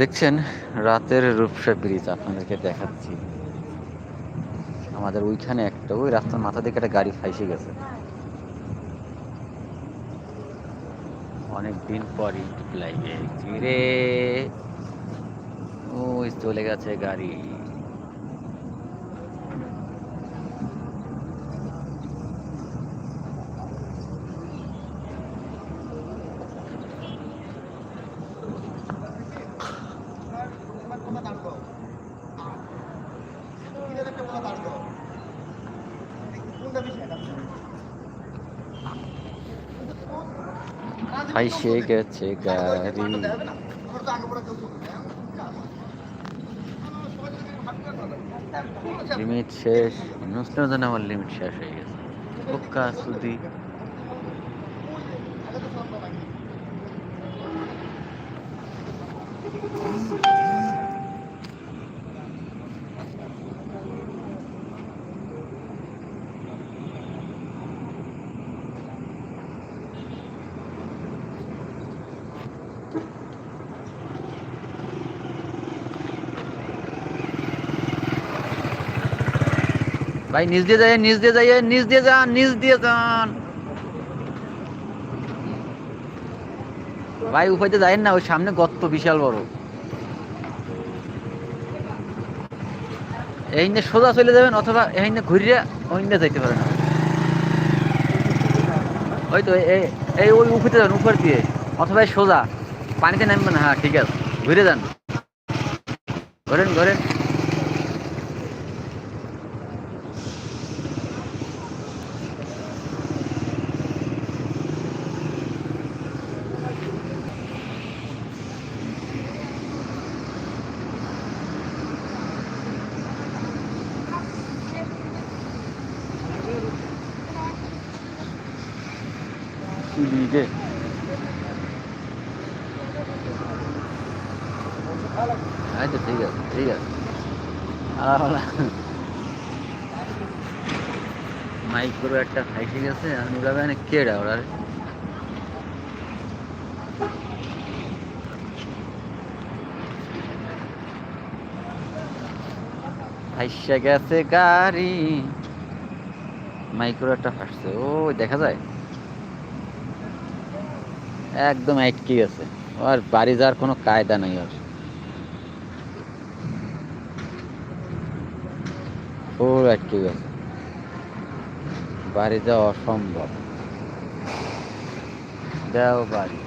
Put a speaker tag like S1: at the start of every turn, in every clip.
S1: দেখছেন, রাতের রূপসা ব্রিজ আপনাদেরকে দেখাচ্ছি। আমাদের ওইখানে একটা, ওই রাস্তার মাথা দিকে একটা গাড়ি ফাইসে গেছে। অনেক দিন পর লাইভে রে ওই চলে গেছে গাড়ি। ফাইসে গেছে গাড়ি লিমিট শেষ। নুসরাত জানা আমার লিমিট শেষ হয়ে গেছে। পোক্কা সুদি। ভাই, নিচ দিয়ে যাই নিচ দিয়ে যাই নিচ দিয়ে যান, নিচ দিয়ে যান। ভাই উপাইতে যাই না, ওই সামনে গর্ত বিশাল বড়। এই নিয়ে সোজা চলে যাবেন, অথবা এই নিয়ে ঘুরিয়ে ওই নিয়ে যাইতে পারেন। ওই তো এই ওই উপরে যাবেন উপর দিয়ে। অথবা সোজা, পানিতে নামবেন হ্যাঁ ঠিক আছে। ঘুরে যান। ঘোরেন ঘোরেন। লিগে আচ্ছা ঠিক আছে ঠিক আছে মাইক্রো একটা ফাইসে গেছে, আমি ভাবে কে ওরা? ফাইসা গেছে গাড়ি। মাইক্রো একটা ফাঁসছে ও, দেখা যায়? একদম আটকে গেছে আর বাড়ি যাওয়ার কোনো কায়দা নাই আর। পুরো আটকে গেছে বাড়ি যাওয়া অসম্ভব। দেও বাড়ি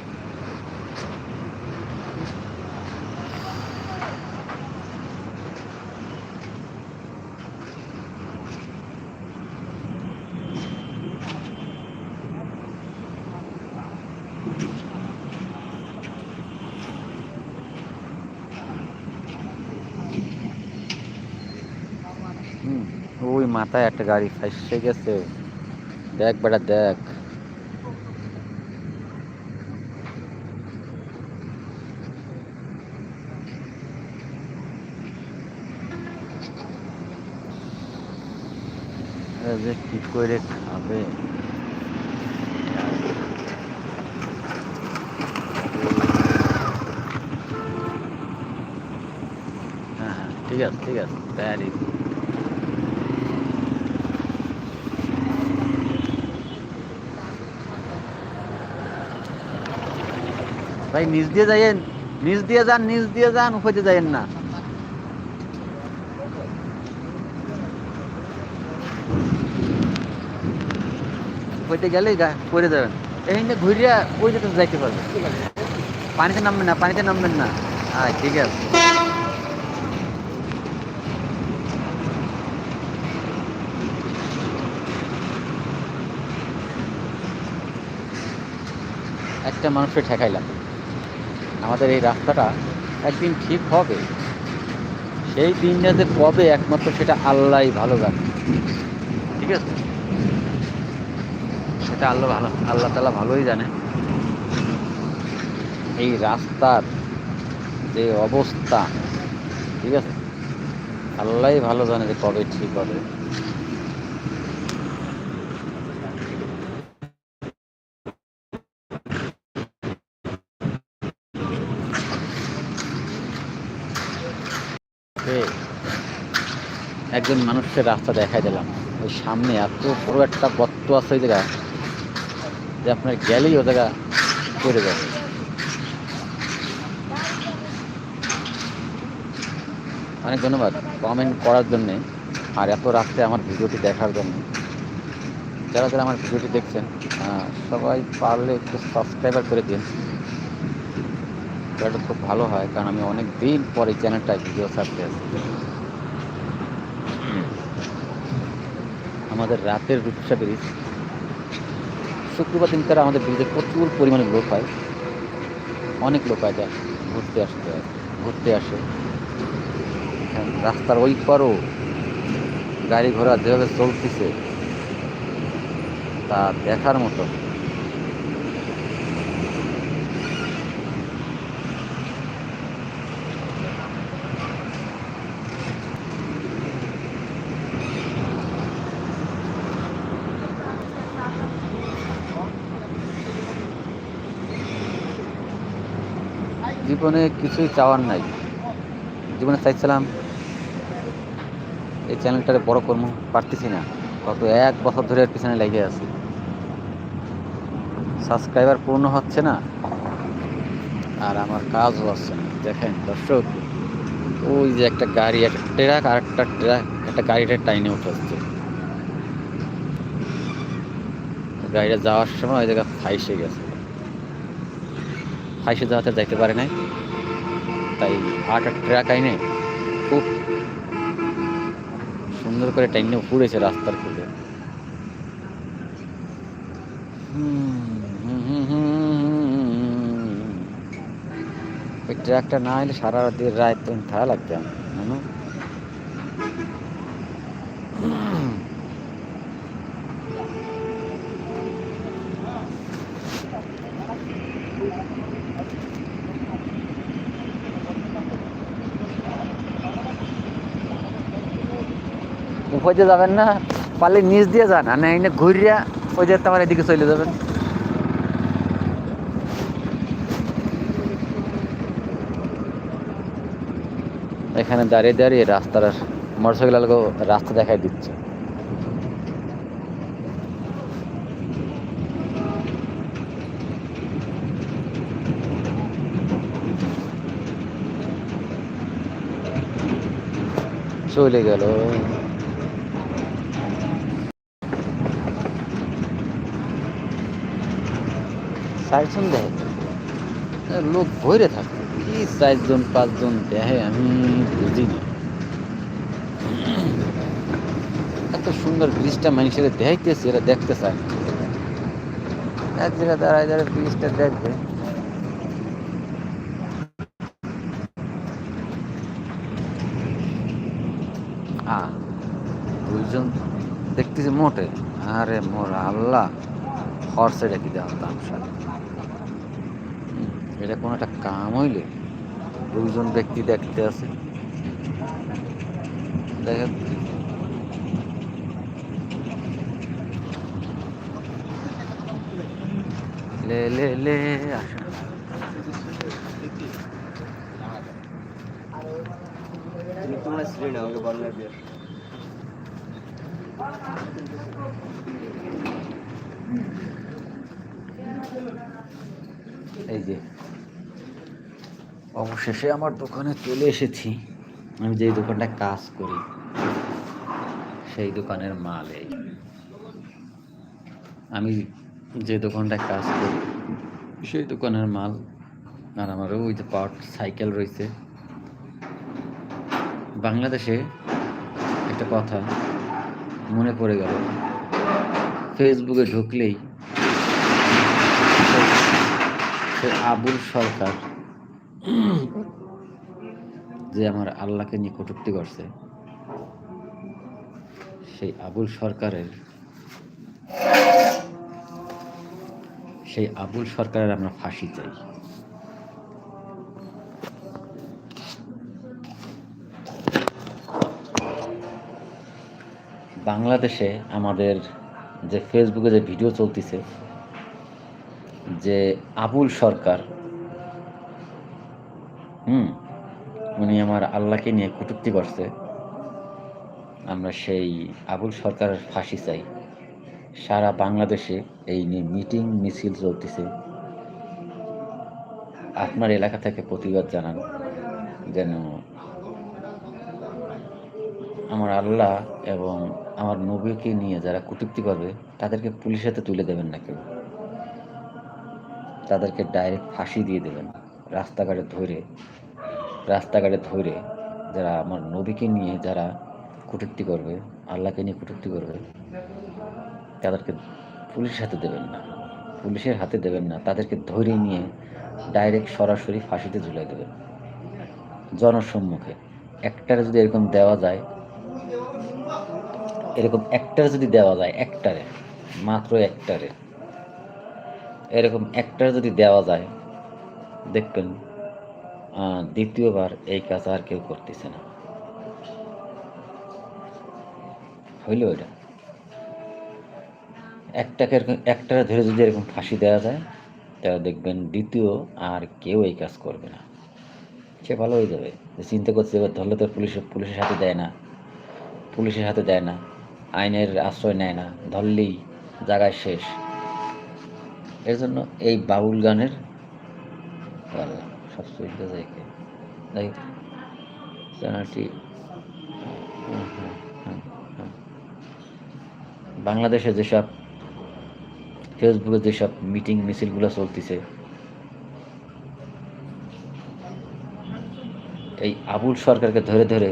S1: হুম, ওই মাথায় একটা গাড়ি ফাইসে গেছে। দেখ বেটা, দেখ। যে কি করে খাবে? হ্যাঁ হ্যাঁ ঠিক আছে ঠিক আছে তৈরি ভাই নিচ দিয়ে যাইয়েন নিচ দিয়ে যান নিচ দিয়ে যান, উপরে যাইয়েন না। উপরে গেলেই গা, পড়ে যাবেন। এই না ঘুরিয়া ওই যেতে যাইতে পারবেন। পানিতে নামবেন না, পানিতে নামবেন না। হ্যাঁ ঠিক আছে। একটা মানুষকে ঠেকাইলাম। আমাদের এই রাস্তাটা একদিন ঠিক হবে। সেই দিনটা যে কবে একমাত্র সেটা আল্লাহ ভালো জানে। ঠিক আছে? সেটা আল্লাহ ভালো, আল্লাহ তালা ভালোই জানে। এই রাস্তার যে অবস্থা, ঠিক আছে? আল্লাহ ভালো জানে যে কবে ঠিক হবে। একজন মানুষকে রাস্তা দেখাই দিলাম। ওই সামনে এত বড় একটা গর্ত আছে ওই জায়গা যে আপনার গেলেই ও জায়গা পড়ে যাবে। অনেক ধন্যবাদ কমেন্ট করার জন্যে আর এত রাত্রে আমার ভিডিওটি দেখার জন্য। যারা যারা আমার ভিডিওটি দেখছেন সবাই পারলে একটু সাবস্ক্রাইবার করে দিন। এটা খুব ভালো হয়, কারণ আমি অনেক দিন পরে চ্যানেলটায় ভিডিও ছাড়তে আমাদের রাতের রূপসা ব্রিজ। শুক্রবার দিন তারা আমাদের ব্রিজে প্রচুর পরিমাণে লোক হয়। অনেক লোক হয় যা ঘুরতে আসতে ঘুরতে আসে। রাস্তার ওই পারও গাড়ি ঘোড়া যেভাবে চলতেছে, তা দেখার মতো। জীবনে কিছুই চাওয়ার নাই। জীবনে চাইছিলাম, এই চ্যানেলটারে বড় কর্ম, পারতেছি না। গত এক বছর ধরে পিছনে লেগে আছি। সাবস্ক্রাইবার পূর্ণ হচ্ছে না, আর আমার কাজও হচ্ছে না। দেখেন দর্শক, ওই যে একটা গাড়ি, একটা ট্রাক আর একটা ট্রাক, একটা গাড়িটা টাইনে উঠে আসছে। গাড়িটা যাওয়ার সময় ওই জায়গা ফাইসে গেছে। ফাইসে যাওয়াতে দেখতে পারে নাই। তাই আট ট্রাক আইনে খুব সুন্দর করে টাইনে পুড়েছে রাস্তার খুঁজে ওই ট্রাকটা না এলে সারা রাত থাকা লাগতো উপর যাবেন না, পারলে নিচ দিয়ে যান, আর না ঘুরিয়া ওই যে তোমার এদিকে চলে যাবেন। এখানে দাঁড়িয়ে দাঁড়িয়ে রাস্তার মোটরসাইকেল রাস্তা দেখাই দিচ্ছে। চলে গেল। চারজন দেয় লোক ভরে থাকে। কি চারজন, পাঁচজন দেহে আমি বুঝি না এত সুন্দর ব্রিজটা মানুষের দেখাইতেছে, এরা দেখতে চায়। এক জায়গায় দাঁড়ায় দাঁড়ায় ব্রিজটা দেখবে। দুইজন দেখতেছি মোটে। আরে মোর আল্লাহ হর্সে রেখে দেওয়া তামসা। এটা কোনো একটা কাম হইলে দুইজন ব্যক্তি দেখতে আছে। দেখেন লে লে লে
S2: আমাকে না বিয়ে
S1: এই যে। অবশেষে আমার দোকানে চলে এসেছি। আমি যেই দোকানটায় কাজ করি, সেই দোকানের মাল এই আমি যে দোকানটায় কাজ করি, সেই দোকানের মাল আর আমার ওই যে পাওয়ার সাইকেল রয়েছে। বাংলাদেশে একটা কথা মনে পড়ে গেল। ফেসবুকে ঢুকলেই সে আবুল সরকার যে আমার আল্লাহকে নিয়ে কটূক্তি করছে, সেই আবুল সরকারের, সেই আবুল সরকারের আমরা ফাঁসি চাই। বাংলাদেশে আমাদের যে ফেসবুকে যে ভিডিও চলতেছে যে আবুল সরকার, হুম, উনি আমার আল্লাহকে নিয়ে কটূক্তি করছে। আমরা সেই আবুল সরকারের ফাঁসি চাই। সারা বাংলাদেশে এই নিয়ে মিটিং, মিছিল চলতেছে। আপনার এলাকা থেকে প্রতিবাদ জানান, যেন আমার আল্লাহ এবং আমার নবীকে নিয়ে যারা কটূক্তি করবে, তাদেরকে পুলিশের হাতে তুলে দেবেন না কেউ। তাদেরকে ডাইরেক্ট ফাঁসি দিয়ে দেবেন। রাস্তাঘাটে ধরে রাস্তাঘাটে ধরে যারা আমার নবীকে নিয়ে যারা কটূক্তি করবে, আল্লাহকে নিয়ে কটূক্তি করবে, তাদেরকে পুলিশের হাতে দেবেন না। পুলিশের হাতে দেবেন না, তাদেরকে ধরে নিয়ে ডাইরেক্ট সরাসরি ফাঁসিতে ঝুলাই দেবেন। জনসম্মুখে। একটারে যদি এরকম দেওয়া যায়, এরকম একটারে যদি দেওয়া যায়, একটারে, মাত্র একটারে এরকম একটা যদি দেওয়া যায়, দেখবেন দ্বিতীয়বার এই কাজ আর কেউ করতেছে না। হইল ওইটা একটাকে এরকম, একটারে ধরে যদি এরকম ফাঁসি দেওয়া যায়, তাহলে দেখবেন দ্বিতীয় আর কেউ এই কাজ করবে না। সে ভালো হয়ে যাবে। যে চিন্তা করছে, এবার ধরলে তো পুলিশের পুলিশের হাতে দেয় না। পুলিশের হাতে দেয় না। আইনের আশ্রয় নেয় না। ধরলেই জায়গায় শেষ। এর জন্য এই বাউল গানের আল্লাহ, সব সুবিধা যাই হোক, চ্যানেলটি। বাংলাদেশে যেসব ফেসবুকে যেসব মিটিং মিছিলগুলো চলতেছে এই আবুল সরকারকে ধরে ধরে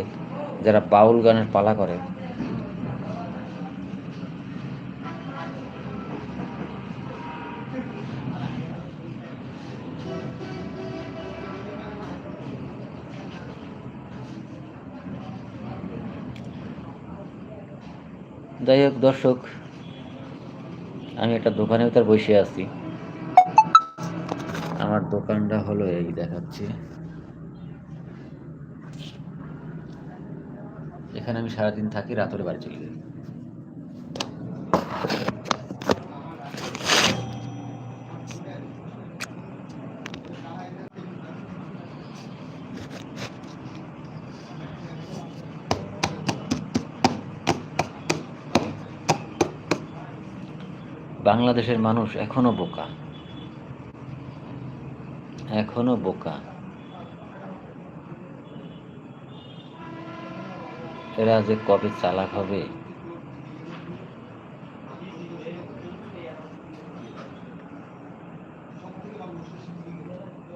S1: যারা বাউল গানের পালা করে যাই হোক, দর্শক, আমি একটা দোকানে তার বসে আছি। আমার দোকানটা হলো এই, দেখাচ্ছি। এখানে আমি সারাদিন থাকি, রাতের বাড়ি চলে যাই। বাংলাদেশের মানুষ এখনও বোকা। এখনও বোকা। এরা যে কবে চালাক হবে?